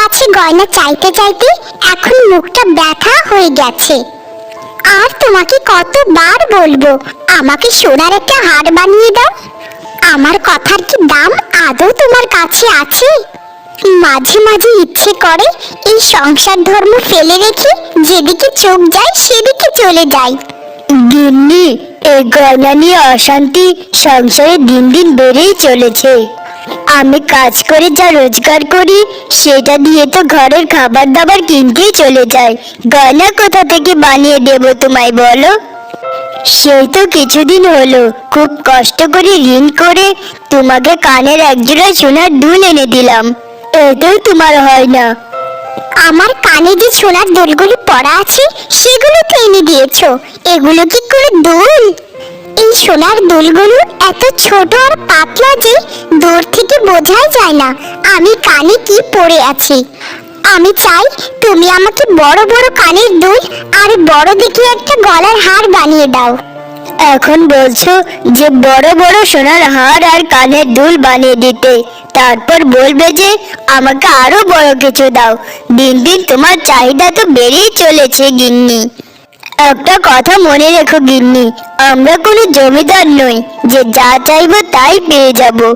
কাছে গয়না চাইতে চাইতে এখন মুখটা ব্যথা হয়ে গেছে। আর তোমাকে কতবার বলব, আমাকে সোনার একটা হার বানিয়ে দাও। আমার কথার কি দাম আদৌ তোমার কাছে আছে? মাঝে মাঝে ইচ্ছে করে এই সংসার ধর্ম ফেলে রেখে যেদিকে চোখ যায় সেদিকে চলে যাই। গিন্নি, এই গয়না নিয়ে অশান্তি সংসারে দিন দিন বেড়েই চলেছে। আমি কাজ করে, যা রোজগার করি, সেটা দিয়ে তো ঘরের খাবার দাবার কিনতেই চলে যায় গয়না কোথা থেকে বানিয়ে দেবো তোমায় বলো? সেই তো কিছুদিন হলো, খুব কষ্ট করে ঋণ করে তোমাকে কানের একজোড়া সোনার দুল এনে দিলাম। এতেও তোমার হয় না। আমার কানে যে সোনার দুলগুলো পড়া আছে, সেগুলো তো এনে দিয়েছ। এগুলো কি করে দুল? এই সোনার দুলগুলো এত ছোট আর পাতলা যে দূর থেকে বোঝাই যায় না। আমি কানে কি পড়ে আছি। আমি চাই তুমি আমাকে বড় বড় কানের দুল আর বড় দেখে একটা গলার হার বানিয়ে দাও। এখন বলছো যে বড় বড় সোনার হার আর কানের দুল বানিয়ে দিতে। তারপর বলবে যে আমাকে আরও বড় কিছু দাও। দিন দিন তোমার চাহিদা তো বেড়েই চলেছে, গিন্নি। একটা কথা মনে রেখো গিন্নি, আমরা কোনো জমিদার নই। যে যা চাইব তাই পেয়ে যাব।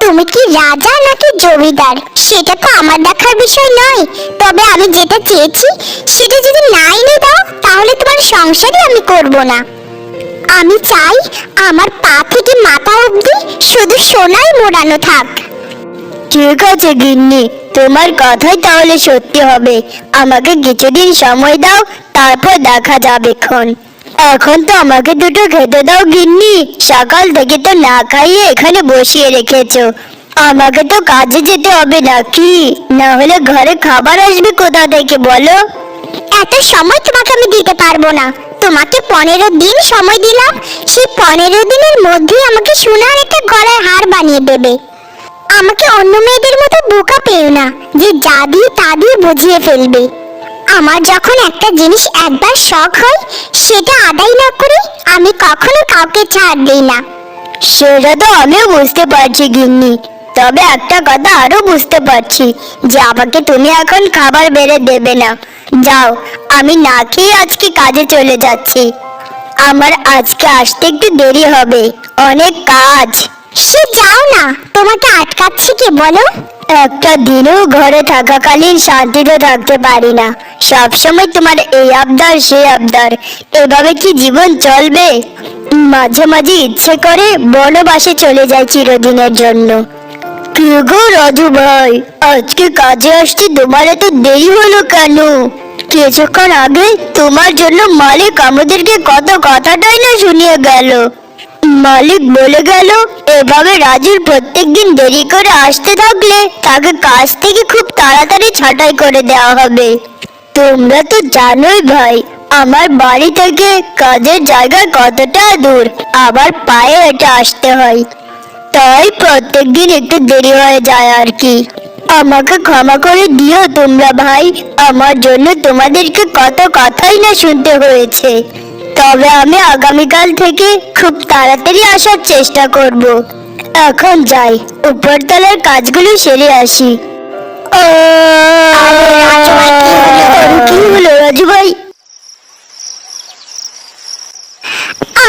তুমি কি রাজা নাকি জমিদার? সেটা তো আমার দেখার বিষয় নয়। তবে আমি যেটা চেয়েছি, সেটা যদি না এনে দাও, তাহলে তোমার সংসারই আমি করব না। আমি চাই আমার পা থেকে মাথা অবধি শুধু সোনায় মোড়ানো থাক। ঠিক আছে, গিন্নি। তোমার কথাই তাহলে সত্যি হবে। আমাকে কিছুদিন সময় দাও, তারপর দেখা যাবে এখন। এখন তো আমাকে দুটো খেতে দাও, গিন্নি। সকাল থেকে তো না খাইয়ে এখানে বসিয়ে রেখেছো। আমাকে তো কাজে যেতে হবে নাকি? না হলে ঘরে খাবার আসবে কোথা থেকে, বলো? এত সময় তোমাকে আমি দিতে পারব না। তোমাকে পনেরো দিন সময় দিলাম। সেই পনেরো দিনের মধ্যেই আমাকে সোনার একটা গলার হার বানিয়ে দেবে। আমাকে অন্য মেয়েদের মতো বোকা পেও না, যে যা দিয়ে তা দিয়ে বুঝিয়ে ফেলবে। আমার যখন একটা জিনিস একবার শখ হয়, সেটা আদায় না করে আমি কখনো কাউকে ছাড় দিই না। সেটা তো আমিও বুঝতে পারছি, গিন্নি। তবে একটা কথা আরও বুঝতে পারছি, যে আমাকে তুমি এখন খাবার বেড়ে দেবে না। যাও, আমি না খেয়ে আজকে কাজে চলে যাচ্ছি। আমার আজকে আসতে একটু দেরি হবে। অনেক কাজ। সে যাও না। তোমাকে আটকাচ্ছি কে বলো? একটা দিনও ঘরে থাকাকালীন শান্তিতে থাকতে পারি না। সবসময় তোমার এই আবদার, সেই আবদার। এভাবে কি জীবন চলবে? মাঝে মাঝে ইচ্ছে করে বনবাসে চলে যায় চিরদিনের জন্য। কি গো রাজু ভাই, আজকে কাজে আসছি তোমার এত দেরি হলো কেন? কিছুক্ষণ আগে তোমার জন্য মালিক আমাদেরকে কত কথাটাই না শুনিয়ে গেল। মালিক বলে গেল, এভাবে রাজুর প্রত্যেকদিন দেরি করে আসতে থাকলে তাকে কাজ থেকে খুব তাড়াতাড়ি ছাঁটাই করে দেওয়া হবে। তোমরা তো জানোই ভাই, আমার বাড়ি থেকে কাজের জায়গা কতটা দূর, আবার পায়ে হেঁটে আসতে হয়। তাই প্রত্যেক দিন একটু দেরি হয়ে যায় আর কি আমাকে ক্ষমা করে দিও তোমরা ভাই, আমার জন্য তোমাদেরকে কত কথাই না শুনতে হয়েছে। তবে আমি আগামীকাল থেকে খুব তাড়াতাড়ি আসার চেষ্টা করব। এখন যাই, উপরতলার কাজগুলো সেরে আসি। কি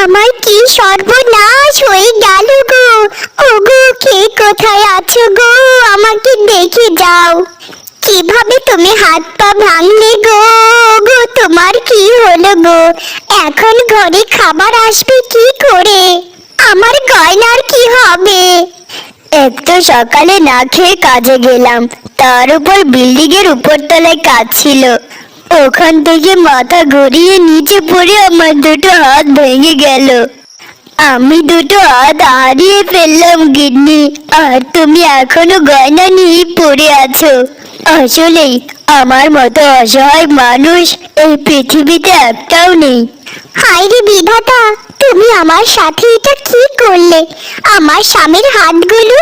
আমার কি সর্বনাশ হয়ে গেল গো। ওগো, কে কোথায় আছো গো? আমাকে দেখে যাও। কীভাবে তুমি হাত পা ভাঙলে গো? গো, তোমার কি হলো গো? এখন ঘরে খাবার আসবে কি করে? আমার গয়নার কি হবে? একটু সকালে না খেয়ে কাজে গেলাম। তার উপর বিল্ডিং এর উপরতলায় কাজ ছিল। ওখান থেকে মাথা ঘুরিয়ে নিচে পড়ে আমার দুটো হাত ভেঙে গেল। আমি দুটো হাত হারিয়ে ফেললাম গিন্নি। আর তুমি এখনও গয়না নিয়ে পড়ে আছো। আসলেই আমার মতো অসহায় মানুষ এই পৃথিবীতে একটাও নেই। হায় রে বিধাতা, তুমি আমার সাথে এটা কি করলে? আমার স্বামীর হাতগুলো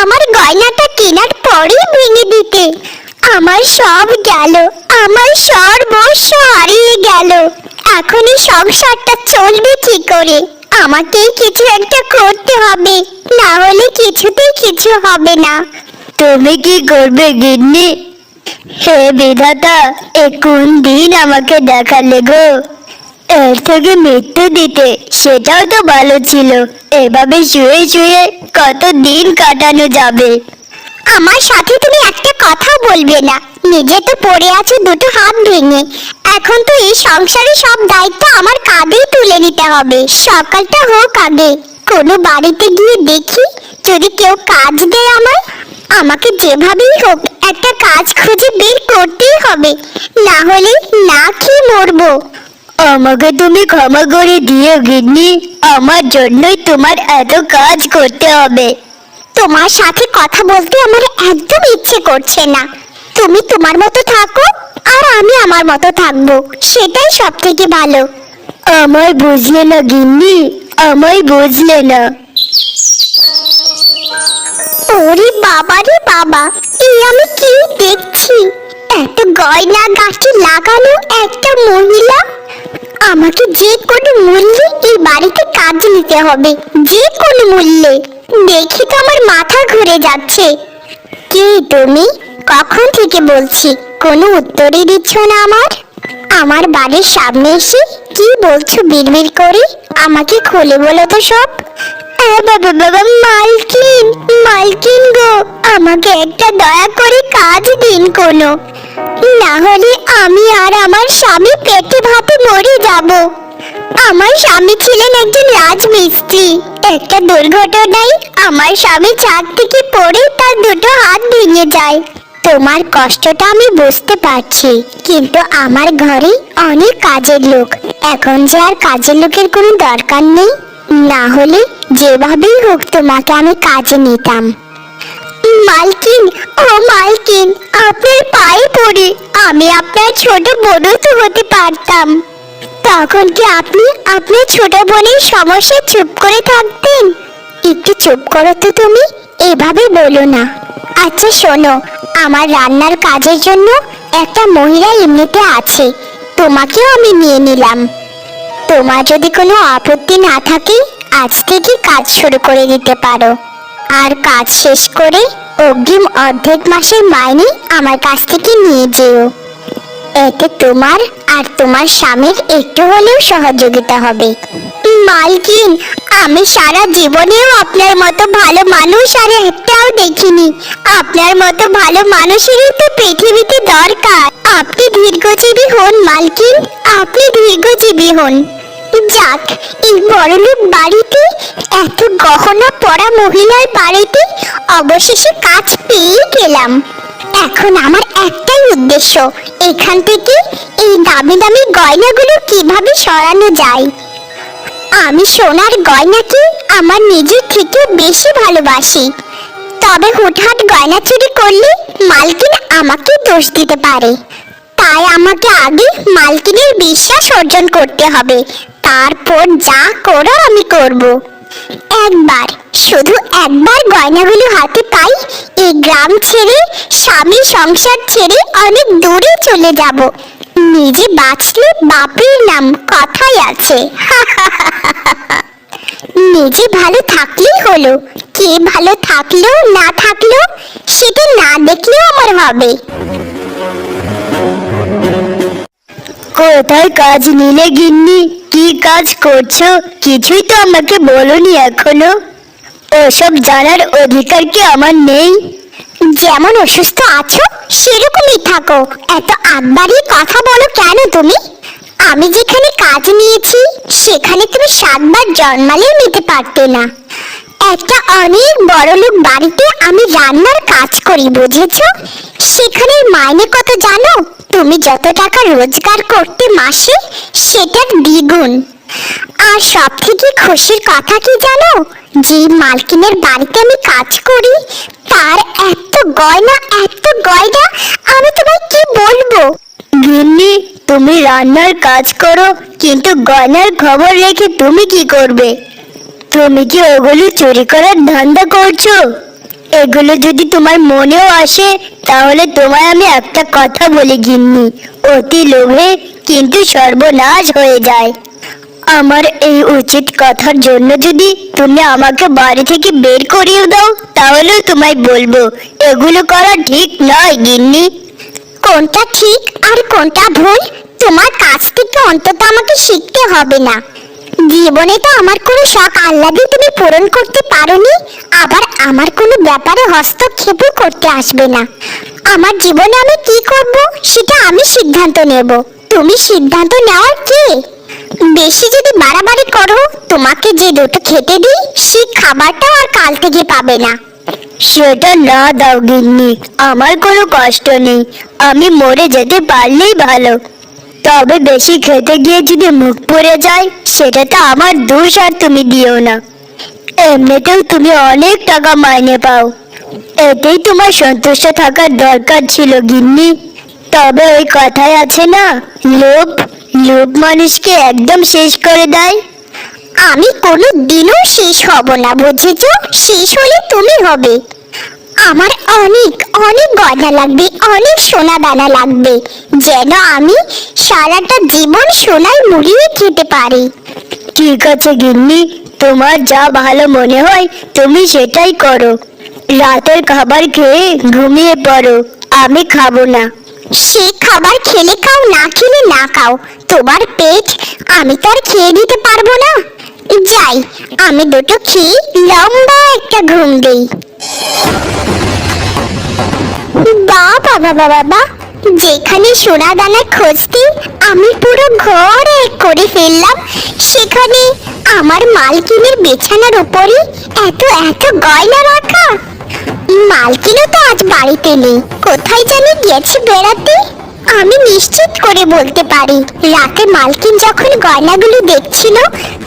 আমার গয়নাটা কেনার পরেই ভেঙে দিতে। আমার সব গেল, আমার সর্বস্ব হারিয়ে গেল। এখন এই সংসারটা চলবে কি করে? আমাকেই কিছু একটা করতে হবে, না হলে কিছুতেই কিছু হবে না। তুমি কি করবে, গিন্নি? হে বিধাতা, এ কোন দিন আমাকে দেখালে গো? এর থেকে মৃত্যু দিতে, সেটাও তো ভালো ছিল। এভাবে শুয়ে শুয়ে কত দিন কাটানো যাবে? আমার সাথে তুমি একটা কথা বলবে না। নিজে তো পড়ে আছো, দুটো হাত ভেঙে। এখন তো এই সংসারে সব দায়িত্ব আমার কাঁধেই তুলে নিতে হবে। সকালটা হোক আগে। কোনো বাড়িতে গিয়ে দেখি যদি কেউ কাজ দেয় আমার আমাকে যেভাবেই হোক একটা কাজ খুঁজে বের করতেই হবে। না হলে না খেয়ে মরবো। আমাকে তুমি ক্ষমা করে দিও গিন্নি। আমার জন্যই তোমার এত কাজ করতে হবে। তোমার সাথে কথা বলতে আমার একদম ইচ্ছে করছে না। তুমি তোমার মতো থাকো আর আমি আমার মতো থাকব। সেটাই সব থেকে ভালো। আমায় বুঝলে না গিন্নি। আমায় বুঝলে না। ওরে বাবা রে বাবা এই আমি কি দেখছি? এত গয়না গাছটি লাগানো একটা মহিলা? আমাকে যে কোনো মূল্যে এই বাড়িতে কাজ নিতে হবে, যে কোনো মূল্যে। দেখি তো আমার মাথা ঘুরে যাচ্ছে। কে তুমি? কখন থেকে বলছি? কোনো উত্তরই দিচ্ছ না আমার? আমার বাড়ির সামনে এসে কি বলছো বিড়বিড় করে? আমাকে খুলে বলো তো সব। এ বাবা বাবা, মালকিন মালকিন গো, আমাকে একটা দয়া করে কাজ দিন কোনো। না হলে আমি আর আমার স্বামী পেটে ভাতে মরে যাব। আমার স্বামী ছিলেন একজন রাজমিস্ত্রি। একটা দুর্ঘটনায় আমার স্বামী চাঁদ থেকে পড়ে তার দুটো হাত ভেঙে যায়। তোমার কষ্টটা আমি বুঝতে পারছি, কিন্তু আমার ঘরে অনেক কাজের লোক। এখন যে আর কাজের লোকের কোনো দরকার নেই। না হলে যেভাবেই হোক তোমাকে আমি কাজে নিতাম। মালকিন, ও মালকিন, আপনার পায়ে পড়ে আমি আপনার ছোট বোনও তো হতে পারতাম। তখন কি আপনি আপনার ছোট বোনের সমস্যা চুপ করে থাকতেন? একটু চুপ করো তো তুমি, এভাবে বলো না। আচ্ছা শোনো, আমার রান্নার কাজের জন্য একটা মহিলা এমনিতে আছে, তোমাকেও আমি নিয়ে নিলাম। তোমার যদি কোনো আপত্তি না থাকে, আজ থেকে কাজ শুরু করে দিতে পারো। আর কাজ শেষ করে অগ্রিম অর্ধেক মাসের মাইনে আমার কাছ থেকে নিয়ে যেও। এতে তোমার আর তোমার স্বামীর একটু হলেও সহযোগিতা হবে। মালকিন। আমি সারা জীবনেও আপনার মতো ভালো মানুষ আর একটাও দেখিনি। আপনার মতো ভালো মানুষেরই তো পৃথিবীতে দরকার। আপনি দীর্ঘজীবী হন, মালকিন। আপনি দীর্ঘজীবী হন। যাক, এই বড়লোক বাড়িতে এত গহনা পরা মহিলার বাড়িতে অবশেষে কাজ পেয়ে গেলাম। এখন আমার একটাই উদ্দেশ্য, এখান থেকে এই দামি দামি গয়নাগুলো কীভাবে সরানো যায়? আমি সোনার গয়নাকে আমার নিজের থেকে বেশি ভালোবাসি। তবে হুটহাট গয়না চুরি করলে মালকিন আমাকে দোষ দিতে পারে। তাই আমাকে আগে মালকিনের বিশ্বাস অর্জন করতে হবে। তারপর যা করার আমি করব। একবার, শুধু একবার গয়নাগুলো হাতে পাই, এই গ্রাম ছেড়ে, স্বামী সংসার ছেড়ে অনেক দূরে চলে যাব। নিজে বাঁচলে বাপের নাম কথাই আছে। নিজে ভালো থাকলেই হলো। কে ভালো থাকল না থাকল সেটা না দেখলেও আমার হবে। কোথায় কাজ নিলে গিন্নি? কি কাজ করছ? কিছুই তো আমাকে বলনি এখনও। ওসব জানার অধিকার কি আমার নেই? যেমন অসুস্থ আছো সেরকমই থাকো। এত আটবারই কথা বলো কেন তুমি? আমি যেখানে কাজ নিয়েছি, সেখানে তুমি সাতবার জন্মালেও নিতে পারতে না। একটা অনেক বড় লোক বাড়িতে আমি রান্নার কাজ করি, বুঝেছ? সেখানে মাইনে কত জানো? তুমি যত টাকা রোজগার করতে মাসে, সেটার দ্বিগুণ। আর সব থেকে খুশির কথা কি জানো? যে মালকিনের বাড়িতে আমি কাজ করি, তার এত গয়না এত গয়না, আমি তোমায় কি বলব? গিন্নি তুমি রান্নার কাজ করো, কিন্তু গয়নার খবর রেখে তুমি কি করবে? তুমি কি ওগুলো চুরি করার ধান্দা করছ? এগুলো যদি তোমার মনেও আসে, তাহলে তোমায় আমি একটা কথা বলি গিন্নি, অতি লোভে কিন্তু সর্বনাশ হয়ে যায়। আমার এই উচিত কথার জন্য যদি তুমি আমাকে বাড়ি থেকে বের করিয়ে দাও, তাহলেও তোমায় বলব, এগুলো করা ঠিক নয় গিন্নি। কোনটা ঠিক আর কোনটা ভুল, তোমার কাছ থেকে অন্তত আমাকে শিখতে হবে না। জীবনে তো আমার কোনো শখ আহ্লাদই তুমি পূরণ করতে পারোনি, আবার আমার কোনো ব্যাপারে হস্তক্ষেপও করতে আসবে না। আমার জীবনে আমি কি করব সেটা আমি সিদ্ধান্ত নেব। তুমি সিদ্ধান্ত নেওয়ার কে? বেশি যদি বাড়াবাড়ি করো, তোমাকে যে দুটো খেতে দিই সেই খাবারটাও আর কাল থেকে পাবে না। সেটা না দাও গিন্নি, আমার কোনো কষ্ট নেই, আমি মরে যেতে পারলেই ভালো। তবে বেশি খেতে গিয়ে যদি মুখ পড়ে যায়, সেটা তো আমার দোষ আর তুমি দিও না। এমনিতেও তুমি অনেক টাকা মাইনে পাও। এতেই তোমার সন্তুষ্ট থাকার দরকার ছিল গিন্নি। তবে ওই কথায় আছে না, লোভ লোভ মানুষকে একদম শেষ করে দেয়। আমি কোনো দিনও শেষ হব না, বুঝেছ? শেষ হলে তুমি হবে। আমার অনেক অনেক গয়না লাগবে, অনেক সোনা দানা লাগবে, যেন আমি সারাটা জীবন সোনায় মুড়িয়ে খেতে পারি। ঠিক আছে, গিন্নি, তোমার যা ভালো মনে হয় তুমি সেটাই করো। রাতের খাবার খেয়ে ঘুমিয়ে পড়ো, আমি খাব না। সে খাবার খেলে খাও, না খেলে না খাও, তোমার পেট আমি তো আর খেয়ে দিতে পারব না। যাই, আমি দুটো খেয়ে লম্বা একটা ঘুম দেই। বাবা বাবা বাবা, যেখানে সোনা দানা খুঁজতে, আমি পুরো ঘর এক করে ফেললাম। সেখানে আমার মালকিনের বিছানার উপরে এত এত গয়না রাখা। মালকিনও তো আজ বাড়িতে নেই, কোথায় জানি গেছে বেড়াতে। আমি নিশ্চিত করে বলতে পারি, রাতে মালকিন যখন গয়নাগুলো দেখছিল,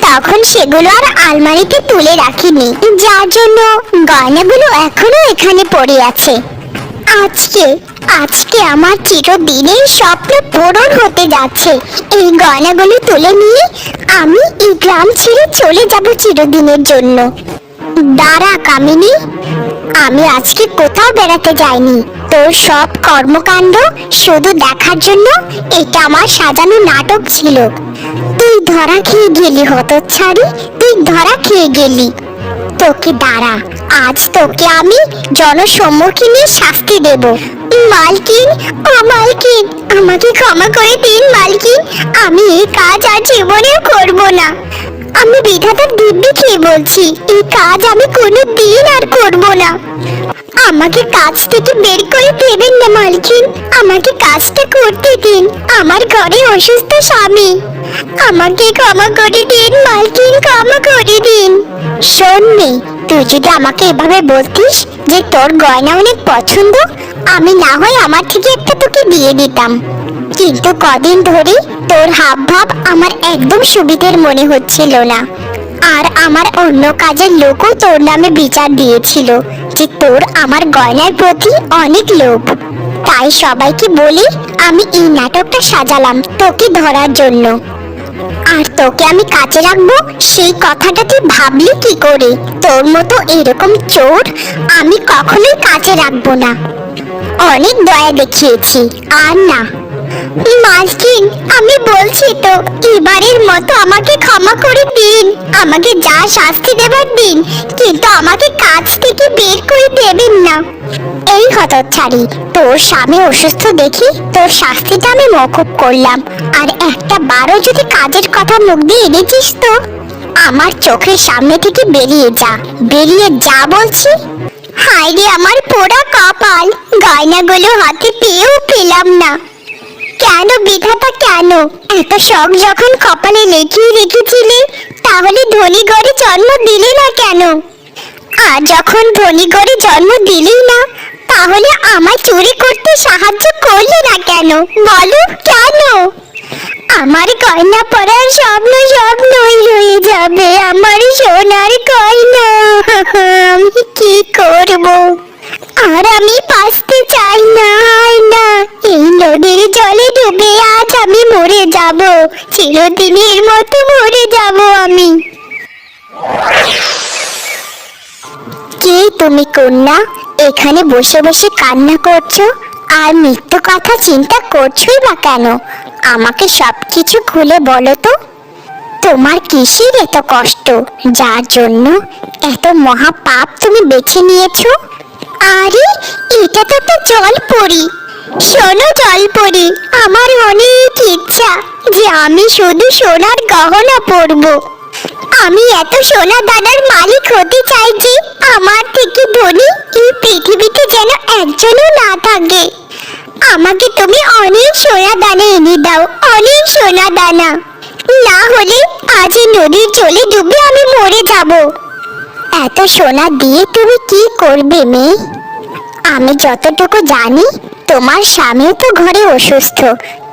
তখন সেগুলো আর আলমারিতে তুলে রাখিনি। যার জন্য গয়নাগুলো এখনও এখানে পড়ে আছে। আজকে আজকে আমার চিরদিনের স্বপ্ন পূরণ হতে যাচ্ছে। এই গয়নাগুলো তুলে নিয়ে আমি এই গ্রাম ছেড়ে চলে যাব চিরদিনের জন্য। দাঁড়া কামিনী। আমি আজকে কোথাও বেড়াতে যাইনি। তোর সব কর্মকাণ্ড শুধু দেখার জন্য এটা আমার সাজানো নাটক ছিল। তুই ধরা খেয়ে গেলি, হতচ্ছাড়ি। তুই ধরা খেয়ে গেলি। তোকে দাঁড়া, আজ তোকে আমি জনসম্মুখীনে শাস্তি দেব। মালকিন, ও মালকিন, আমাকে ক্ষমা করে দিন মালকিন। আমি এই কাজ আর জীবনেও করব না। আমি বিধাতার দিব্যি খেয়ে বলছি এই কাজ আমি কোনো দিন আর করব না। আমাকে কাজ থেকে বের করে দেবেন না মালকিন। আমাকে কাজটা করতে দিন আমার ঘরে অসুস্থ স্বামী। আমাকে ক্ষমা করে দিন মালকিন ক্ষমা করে দিন। শোন মেয়ে, তুই যদি আমাকে এভাবে বলতিস যে তোর গয়না অনেক পছন্দ আমি না হয় আমার থেকে একটা তোকে দিয়ে দিতাম। কিন্তু কদিন ধরে তোর হাব ভাব আমার একদম সুবিধের মনে হচ্ছিল না। আর আমার অন্য কাজের লোকও তোর নামে বিচার দিয়েছিল যে তোর আমার গয়নার প্রতি অনেক লোভ। তাই সবাইকে বলি, আমি এই নাটকটা সাজালাম তোকে ধরার জন্য। আর তোকে আমি কাছে রাখব সেই কথাটা তুই ভাবলি কি করে? তোর মতো এরকম চোর আমি কখনোই কাছে রাখব না। অনেক দয়া দেখিয়েছি, আর না। মালকিন, আমি বলছি তো, এবারের মতো আমাকে ক্ষমা করে দিন। আমাকে যা শাস্তি দেবার দিন, কিন্তু আমাকে কাজ থেকে বের করে দেবেন না। এই হতচ্ছাড়ি, তোর স্বামী অসুস্থ দেখি, তোর শাস্তিটা আমি মকুব করলাম। আর একটা বারো যদি কাজের কথা মুখ দিয়ে এনেছিস তো, আমার চোখের সামনে থেকে বেরিয়ে যা বেরিয়ে যা বলছি। হায় রে আমার পোড়া কপাল, গয়নাগুলো হাতে পেয়েও পেলাম না। কেন, বিধাতা কেন? এত শখ যখন কপালে লেখিয়ে রেখেছিলে, তাহলে ধনী ঘরে জন্ম দিলে না কেন? আর যখন ধনী ঘরে জন্ম দিলেই না, তাহলে আমার চুরি করতে সাহায্য করলে না কেন? বলো, কেন? আমার গয়না পরার স্বপ্ন স্বপ্নই রয়ে যাবে, আমার সোনার আমি কি করব? আর আমি বাঁচতে চাই না এই নদীর জলে ডুবে আজ আমি মরে যাব, চিরদিনের মতো মরে যাব আমি। কে তুমি কন্যা? এখানে বসে বসে কান্না করছ? আর মৃত্যু কথা চিন্তা করছোই বা কেন? আমাকে সবকিছু খুলে বলো তো। তোমার কিসের এত কষ্ট? যার জন্য এত মহা পাপ তুমি বেছে নিয়েছো? আরে, এটা তো একটা জল পড়ি শোনো জলপরি আমার অনেক ইচ্ছা যে আমি শুধু সোনার গহনা পরবো। আমি এত সোনা দানার মালিক হতে চাই যে আমার থেকে ধনী এই পৃথিবীতে যেন একজনও না থাকে। আমাকে তুমি অনেক সোনা দানা এনে দাও, অনেক সোনা দানা। না হলে আজ নদীর জলে ডুবে আমি মরে যাব। এত সোনা দিয়ে তুমি কি করবে মেয়ে? আমি যতটুকু জানি, তোমার স্বামীও তো ঘরে অসুস্থ।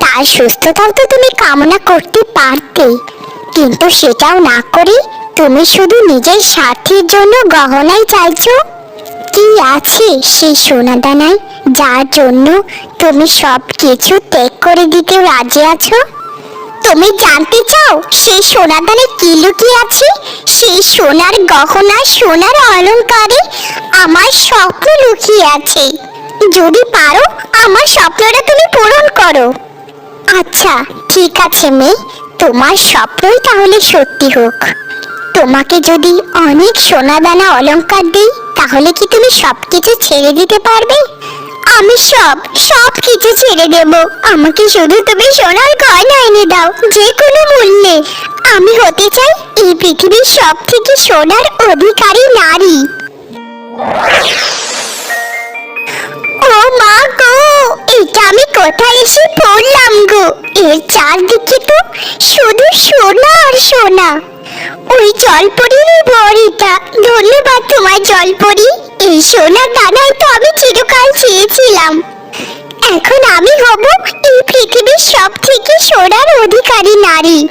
তার সুস্থতাও তো তুমি কামনা করতে পারতে কিন্তু সেটাও না করে তুমি শুধু নিজের স্বার্থের জন্য গহনাই চাইছো? কি আছে সেই সোনা দানায় যার জন্য তুমি সব কিছু ত্যাগ করে দিতে রাজি আছো? তুমি জানতে চাও সেই সোনা দানে কি লুকিয়ে আছে? সেই সোনার গহনা সোনার অলংকারে আমার স্বপ্ন লুকিয়ে আছে। যদি পারো, আমার স্বপ্নটা তুমি পূরণ করো। আচ্ছা ঠিক আছে মেয়ে। তোমার স্বপ্নই তাহলে সত্যি হোক। তোমাকে যদি অনেক সোনা দানা অলংকার দিই, তাহলে কি তুমি সবকিছু ছেড়ে দিতে পারবে? আমি সব সব কিছু ছেড়ে দেব। আমাকে শুধু তুমি সোনার গয়না এনে দাও, যে কোনো মূল্যে। আমি হতে চাই এই পৃথিবীর সব থেকে সোনার অধিকারী নারী। ও মা গো, এটা আমি কোথায় এসে পড়লাম গো? এর চারদিকে তো শুধু সোনা আর সোনা। ওই জলপরির বড়িটা। ধন্যবাদ তোমার জলপরি। এই সোনা দানায় তো আমি চিরকাল চেয়েছিলাম। এখন আমি হব এই পৃথিবীর সব থেকে সোনার অধিকারী নারী।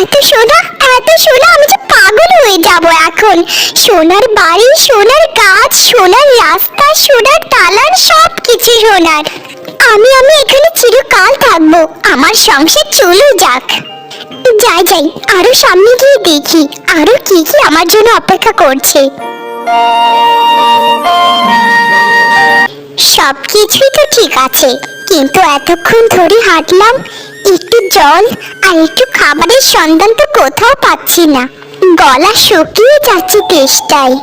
এত সোনা এত সোনা, আমি যে পাগল হয়ে যাব এখন। সোনার বাড়ি, সোনার গাছ, সোনার রাস্তা, সোনার তালার সব কিছু সোনার। আমি আমি এখানে চিরকাল থাকব। আমার সংসার চলে যাক। যাই যাই, আরও সামনে গিয়ে দেখি, আরও কি কি আমার জন্য অপেক্ষা করছে। সবকিছুই তো ঠিক আছে, কিন্তু এতক্ষণ ধরে হাঁটলাম, একটু জল আর একটু খাবারের সন্ধান তো কোথাও পাচ্ছি না। গলা শুকিয়ে যাচ্ছে তেষ্টায়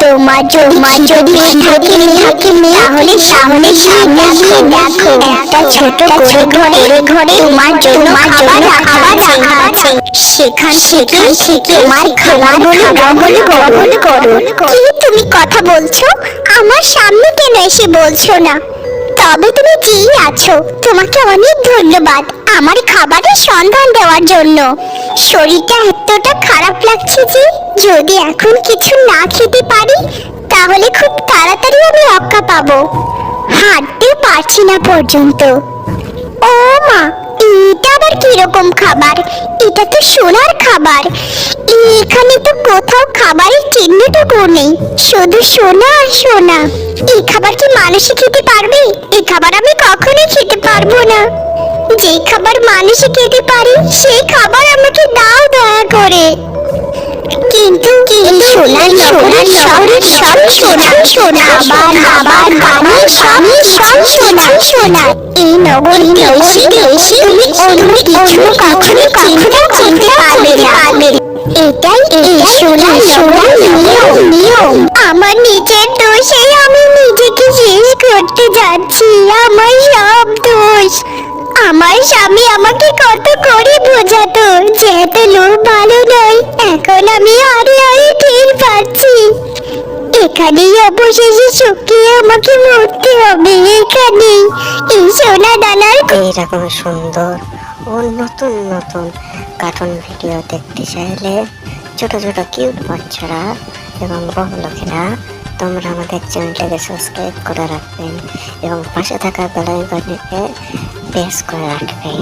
তোমার তোমার যদি থাকে থাকে তাহলে সামনে সামনে দেখো একটা ছোট করে ঘরে ঘরে তোমার জন্য খাবার খাবার রাখা আছে। সেখান সেখান থেকে তোমার গ্রহণ করো কি তুমি কথা বলছো? আমার সামনে কেন এসে বলছো না? তবে তুমি যেই আছো তোমাকে অনেক ধন্যবাদ আমার খাবারের সন্ধান দেওয়ার জন্য। শরীরটা এতটা খারাপ লাগছে যে যদি এখন কিছু না খেতে পারি, তাহলে খুব তাড়াতাড়ি আমি রক্ষা পাবো। হাঁটতে পারছি না পর্যন্ত। ও মা এটা আবার কীরকম খাবার? এটা তো সোনার খাবার। এখানে তো কোথাও খাবারের চিহ্নটুকু নেই। শুধু সোনা আর সোনা। এই খাবার কি মানুষে খেতে পারবে? এই খাবার আমি কখনোই খেতে পারব না। যে খাবার মানুষে খেতে পারে, সেই খাবার আমাকে দাও। সোনার সোনার এটাই এই সোনা নিয়ম নিয়ম। আমার নিজের দোষে আমি নিজেকে শেষ করতে যাচ্ছি, আমার সব দোষ। আমার স্বামী আমাকে কত করে বোঝাতো যে এত লোক ভালো নয়, এখন আমি আরে আরে টের পাচ্ছি। এখানেই অবশেষে শুকিয়ে আমাকে মরতে হবে এখানেই এই সোনা দানার এইরকম সুন্দর ও নতুন নতুন কার্টুন ভিডিও দেখতে চাইলে ছোট ছোট কিউট বাচ্চারা এবং বড় লোকেরা তোমরা আমাদের চ্যানেলটাকে সাবস্ক্রাইব করে রাখবেন এবং পাশে থাকা বেলাইকনটিকে প্রেস করে রাখবেন,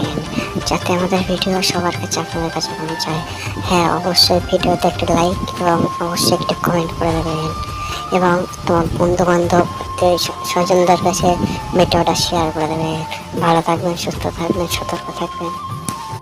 যাতে আমাদের ভিডিও সবার কাছে, আপনাদের কাছে পৌঁছায়। হ্যাঁ অবশ্যই ভিডিওতে একটি লাইক এবং অবশ্যই একটি কমেন্ট করে দেবেন। এবং তোমার বন্ধু বান্ধব স্বজনদের কাছে ভিডিওটা শেয়ার করে দেবেন। ভালো থাকবেন, সুস্থ থাকবেন, সতর্ক থাকবেন।